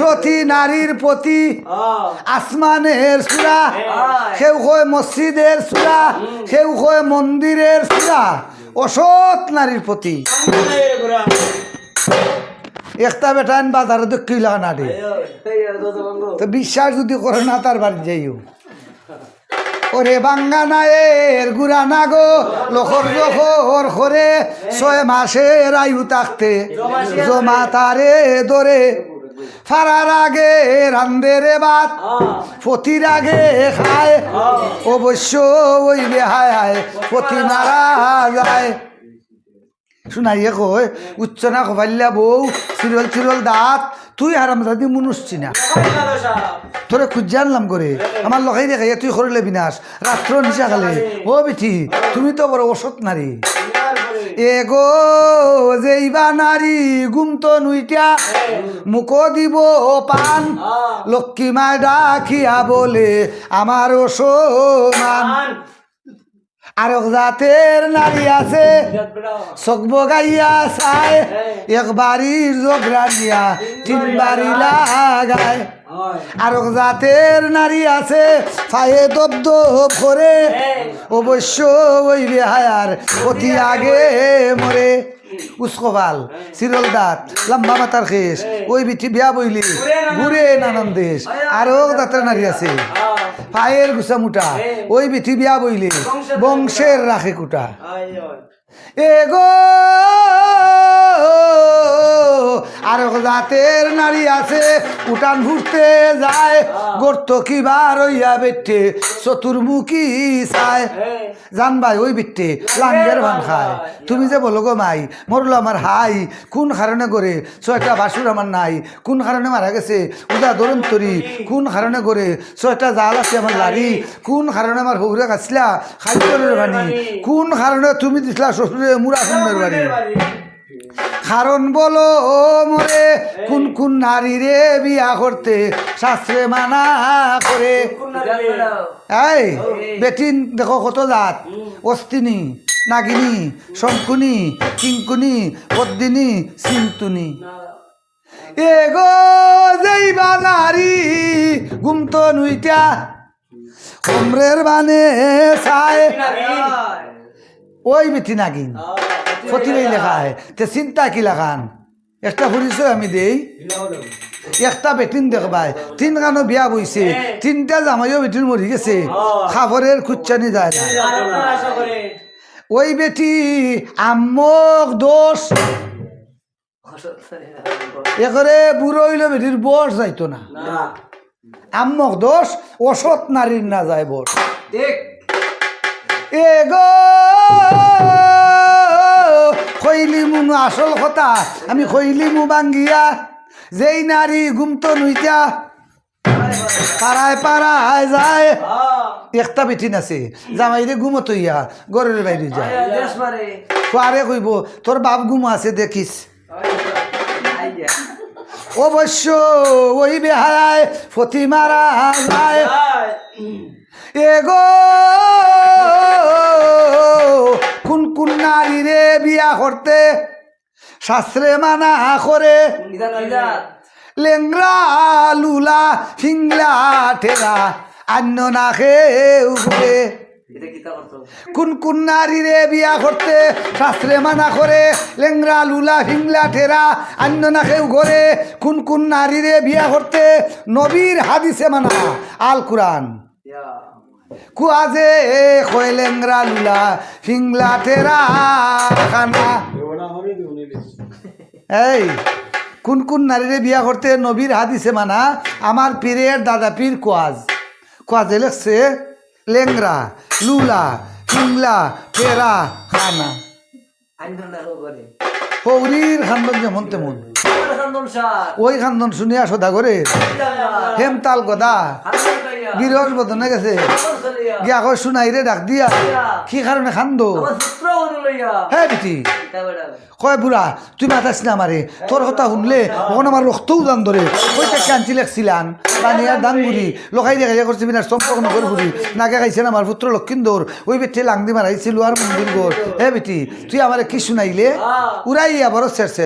সতী নারীর প্রতি আসমানের সুরা হ্যাঁ। কেউ কয় মসজিদের সুরা কেউ কয় মন্দিরের সুরা অসৎ নারীর প্রতি। একটা বেটান বাজারে তো কিলা নাড়ে তো বিশ্বাস যদি করে না তার বাড়ি যাইও। ওরে বাঙ্গা নায়ের গুড়া না গো লোকর জোহর করে ছয় মাসের আয়ু থাকতে জমা তারে ধরে ফারার আগে রান্ধে রে বাত পতির আগে খায় অবশ্য ওই বেহায় পতি মারা যায়। শুনাইয়ে কয় উচ্চ না কবাল্লা বউ চিরল চিরল দাঁত তুই হারাম দাদি মুনুসছি না তোরে খুঁজে আনলাম করে। আমার লগাই রেখে তুই করলে বিনাশ। রাত্র নিশা খালে। ও বিঠি তুমি তো বড় অসৎ নারী। এগো যেইবা নারী গুমত নুইটা মুখ দিব পান। লক্ষ্মী মায় ডাকিয়া বলে আমার সমান। আর জাতের নারী আছে। চোখ বগাইয়া চায় একবারির জগরা দিয়া তিনবারি লাগায়। আর জাতের নারী আছে ফায়ে দব দব করে অবশ্য ওই বেহায়ার অতি আগে মরে। উস্কবাল সিরল দাঁত লম্বা মাতার খেস ওই বিটি বিয়া বইলি ঘুরে নানান দেশ। আরও দাঁতের নারী আছে। পায়ের গুছা মুটা ওই বিথি বিয়া বইলে বংশের রাখে কুটা। এগো জাতের নারী আছে উঠান ঘুরতে যায় গর্ত কিবার হইয়া বেটে চতুর্মুখী চায়। জান ভাই ওই বিটে লাঙ্গের ভান খায়। তুমি যে বলো গো মাই মরলো আমার হাই কোন কারণে করে ছয়টা বাসুর আমার নাই? কোন কারণে মারা গেছে? উদা দরুন তরি কোন কারণে করে ছয়টা জাল আছে আমার লারি? কোন কারণে আমার হৌরে গাছলা খাদ্যের বাণী। কোন কারণে তুমি দিছিলা শ্বশুরে মুরা সুন্দর বাড়ি কারণ বলো ও মরে কোন কোন নারী রে বিয়া করতে শাস্ত্রে মানা করে। এই বেটিন দেখো কত জাত। অস্তিনী নাগিনী শঙ্কুনি কিঙ্কুনি পদ্মিনী সিন্তুনি। এগো যেইবা নারী গুমত নুইটা। কমরের বানে চায়। ওই বেটি নাগিন। ফতিরাই লেখায় তে চিন্তা কি লাগান? একটা পরিচয় আমি দেই। একটা বেটিন দেখবাই। তিন গানো বিয়া বইছে। তিনটা জামাইও বেটির মরি গেছে। খাবরের খুচ্ছানি যায় না। ওই বেটি আমক দোষ। একরে বুড়ো হইলে বেটির বস যাইতো না। আম্মক দোষ অসৎ নারীর না যায় বস এগো! খৈলি মুনু আসল কথা আমি খৈলি মু বাঙ্গিয়া যেই নারী গুমত নুইতা পাড়ায় পাড়ায় যায়। একটা বেটিন আছে জামাইরে ঘুমত ইয়া গরের বাইরে যায়। আরে কইব তোর বাপ ঘুম আছে দেখিস। অবশ্য ওই বেহায় ফতি মারা যায়। এগো করতে শাস্ত্রে মানা করে। লেংরা লুলা ফিংলা ঠেরা আন্য না খেয়ে কোন কোন নারী রে বিয়া করতে শাস্ত্রে মানা করে লেংরা লুলা ফিংলা ঠেরা আন্য না কেউ ঘরে কোন কোন নারী রে বিয়া করতে নবীর হাদিসে মানা। আল কুরআন কুয়া যে কয় লেংরা লুলা ফিংলা ঠেরা খানা। এই কোন কোন নারীরে বিয়া করতে নবীর হাদিসে মানা? আমার পীরের দাদা পীর কোয়াজ। কোয়াজে লেখছে লেংরা লুলা ফিংলা টেরা খানা। পৌরীর খান্দন যেমন তেমন। ওই খান্দন শুনিয়া সদা করে হেমতাল গদা। বিরস বদনে গেছে। গিয়া কয় শুনাই রে ডাক দিয়া। কি কারণে খান্দ? হ্যাঁ বিটি। কয় বুড়া তুই মাতাস না আমারে। তোর কথা শুনলে তখন আমার রক্তও দান ধরে। ওই টাকা আনছি লেখছিলাম বানিয়া দান বুড়ি। লখাই দেখা যায় করছি বিনার সম্পর্ক নগর বুড়ি নাকে খাইছেন আমার পুত্র লক্ষিন্দর। ওই বেটি লাংদি মারাইছিল আর মন্দির গোর হে বেটি তুই আমারে কি শুনাইলে? উড়াইয়া বড় শেরছে